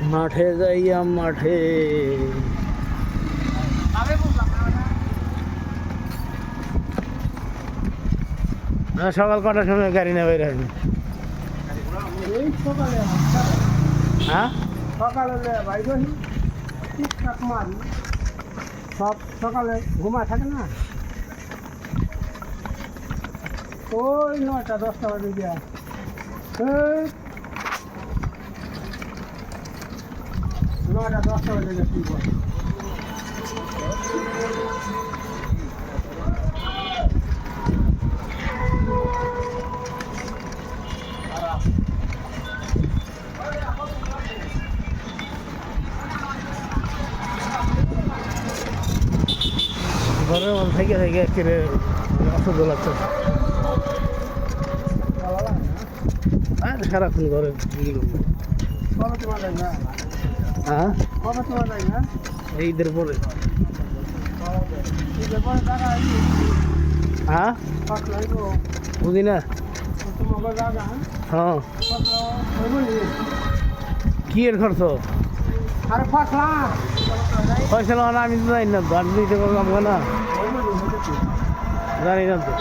মাঠে যাইয়া মাঠে। না, সকাল কটার সময় গাড়ি রাখবি এই সকালে হ্যাঁ? সকালে হই ঠিকঠাক সব সকালে ঘুমা থাকে না? ওই নয়টা দশটা বাজে গিয়া। নয়টা দশটা বাজে শুনব ঘরের মধ্যে থেকে থেকে কিনে অসুখ লাগছে আর সারাক্ষণ ঘরে হ্যাঁ? এই ঈদের পরে। হ্যাঁ? বুঝি না হ্যাঁ। কি এর খরচ? আরে পাঁচ লাখ আমি তো জানি না তো দিতে পারলাম না। জানি না তো।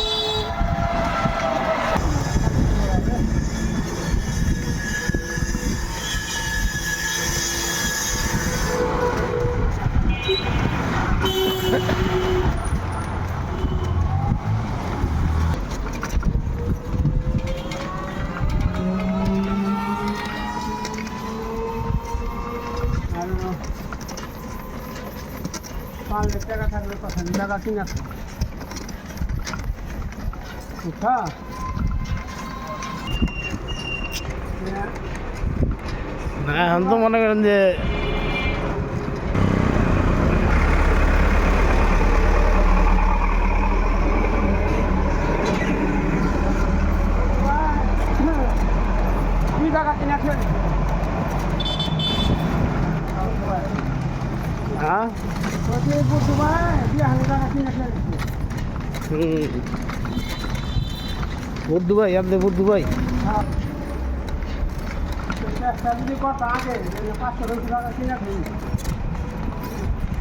পাঁচ লাখ টাকা থাকলে কথা নেই টাকা কিনা উঠা না এখন তো মনে করেন যে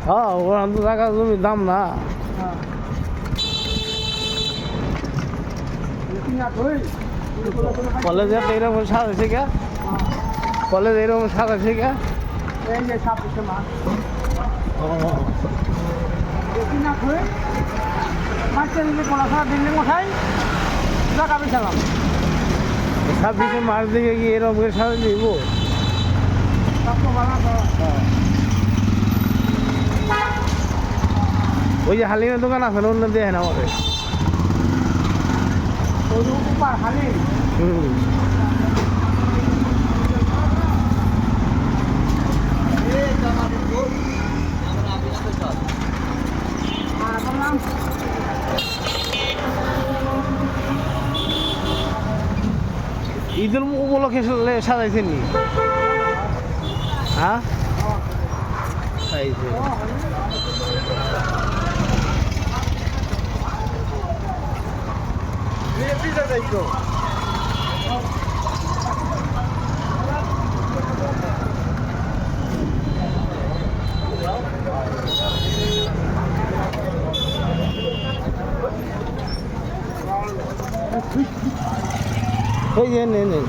হ্যাঁ টাকা জমির দাম না। কলেজে এরকম সাজাইছে কে? কলেজে এরকম সাজাইছে কে? এই যে ছাব্বিশে দেখি না ধুই মাছটা দিলে পড়াশোনা দিল্লি মশাই টাকা পেছিলাম ছাব্বিশে মার্চ দিকে কি এরকম করে সাজাই দিব ওই যে হালিমের দোকান আছে না অন্য দেখেন আমাদের ওই উপার খালি হুম আর বললাম ঈদের উপলক্ষে সাজাইছেন? নি হ্যাঁ সাজাইছে। এই যে নেন নেন